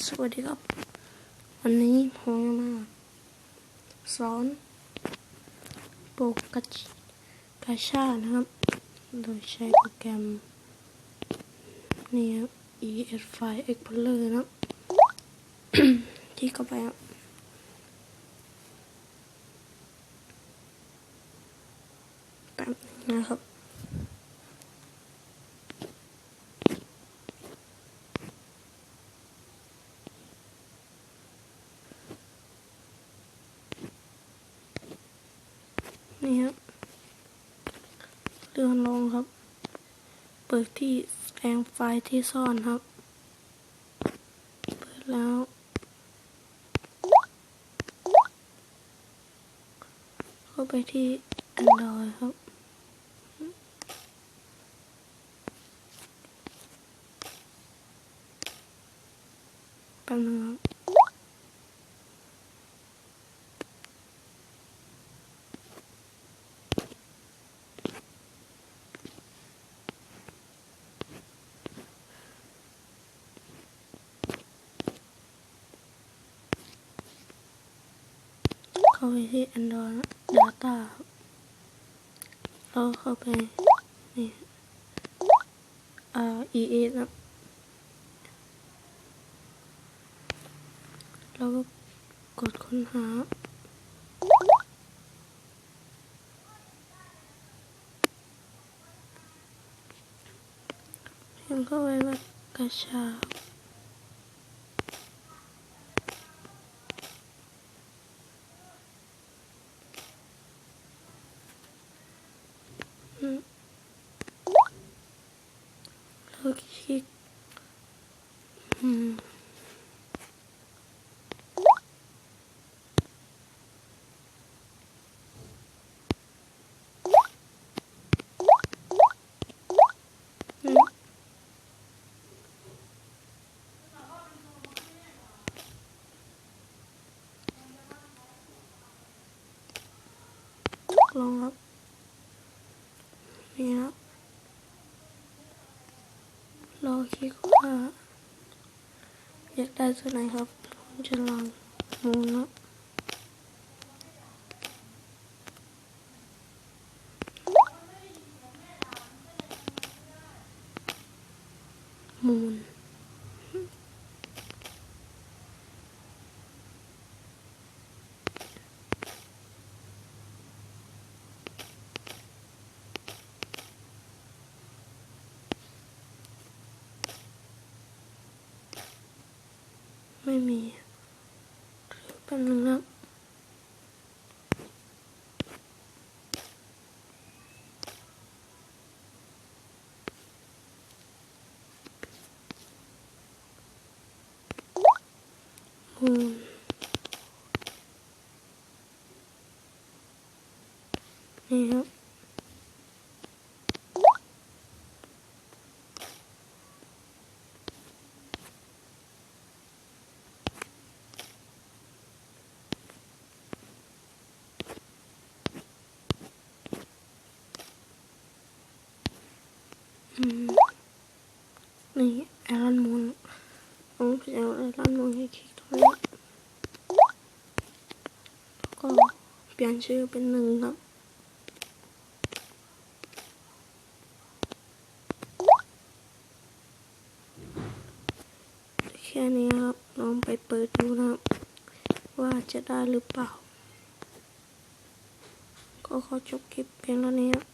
สวัสดีครับ วันนี้ผมจะมาสอนโปรกระชกระชานะครับ โดยใช้โปรแกรมนี่ครับ ES5 Explorer นะครับ ที่เข้าไปครับแป๊บนะครับ นี่ครับเลื่อนลงครับ เปิดที่แสดงไฟล์ที่ซ่อนครับ เปิดแล้ว เข้าไปที่ Android ครับแป๊บนึงครับ เข้าไปที่ Android Data แล้วเข้าไปนี่ R E A นะแล้วก็กดค้นหาเพิมพ์เข้าไปว่ากระชา อืม แล้วคลิกอืมอืมลองค รับนี่ครับรอคลิกว่าอยากได้ตัวไหนครับ ผมจะลองมูนนะมูน ไม่มีแป๊บนึงนะมูนนี่ครับ นี่ไอรอนมูนผมจะเอาไอรอนมูนให้คลิกตรงนี้แล้วก็เปลี่ยนชื่อเป็นหนึ่งครับแค่นี้ครับลองไปเปิดดูนะครับ ว่าจะได้หรือเปล่า ก็ขอจบคลิปเพียงเท่านี้ครับ